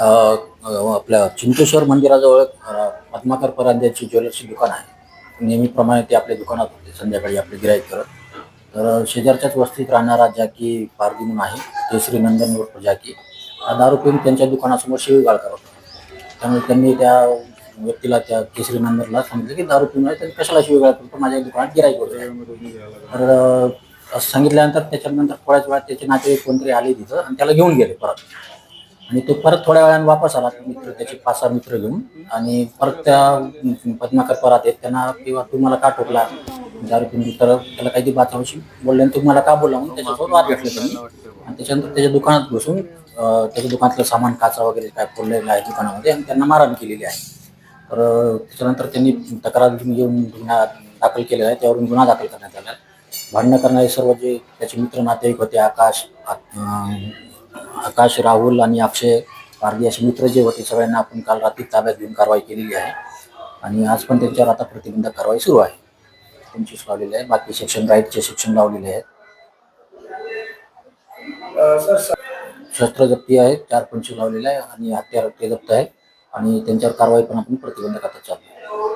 आपल्या चिंतेश्वर मंदिराजवळ पद्माकर परांद्याची ज्वेलर्सची दुकान आहे. नेहमीप्रमाणे ते आपल्या दुकानात होते संध्याकाळी आपले गिराईक करत. तर शेजारच्याच वस्तीत राहणारा जॅकी पारदी म्हणून आहे ते नंदन उर्फ जॅकी. हा दारू पिऊन त्यांच्या दुकानासमोर शिवीगाळ करत होता. त्यामुळे त्यांनी त्या व्यक्तीला त्या केसरी नंदरला सांगितलं की दारू पिऊन आहे तर कशाला शिवीगाळ करतो? माझ्या दुकानात गिराईक होतो. तर असं सांगितल्यानंतर त्याच्यानंतर थोड्याच वेळात त्याचे नातेवाईक कोणतरी आले तिथं आणि त्याला घेऊन गेले परत. आणि तो परत थोड्या वेळाने वापस आला मित्र त्याचे पाच सहा मित्र घेऊन. आणि परत त्या पद्माकर परत येत त्यांना किंवा तुम्हाला का ठोकला? दारू पिऊन तर त्याला काही होशील बोलले आणि मला का बोलला? म्हणून त्याच्यासोबत वाद घेतले त्यांनी. आणि त्याच्यानंतर त्याच्या दुकानात घुसून त्याच्या दुकानातलं सामान काचा वगैरे काय फोडलेलं आहे दुकानामध्ये आणि त्यांना मारहाण केलेली आहे. तर त्याच्यानंतर त्यांनी तक्रार घेऊन गुन्हा दाखल केलेला आहे. त्यावरून गुन्हा दाखल करण्यात आला आहे. भांडणं करणारे सर्व जे त्याचे मित्र नातेवाईक होते आकाश आकाश राहुल आणि अक्षय पारदी असे मित्र जे होते सगळ्यांना आपण काल रात्री ताब्यात घेऊन कारवाई केलेली आहे. आणि आज पण त्यांच्यावर आता प्रतिबंधक कारवाई सुरू आहे. पंचवीस लावलेले आहे. बाकी सेक्शन राईटचे सेक्शन लावलेले आहेत. शस्त्र जप्ती आहे चार पंचवीस लावलेले आहे आणि हत्यार ते जप्त आहे आणि त्यांच्यावर कारवाई पण आपण प्रतिबंधक आता चालू आहे.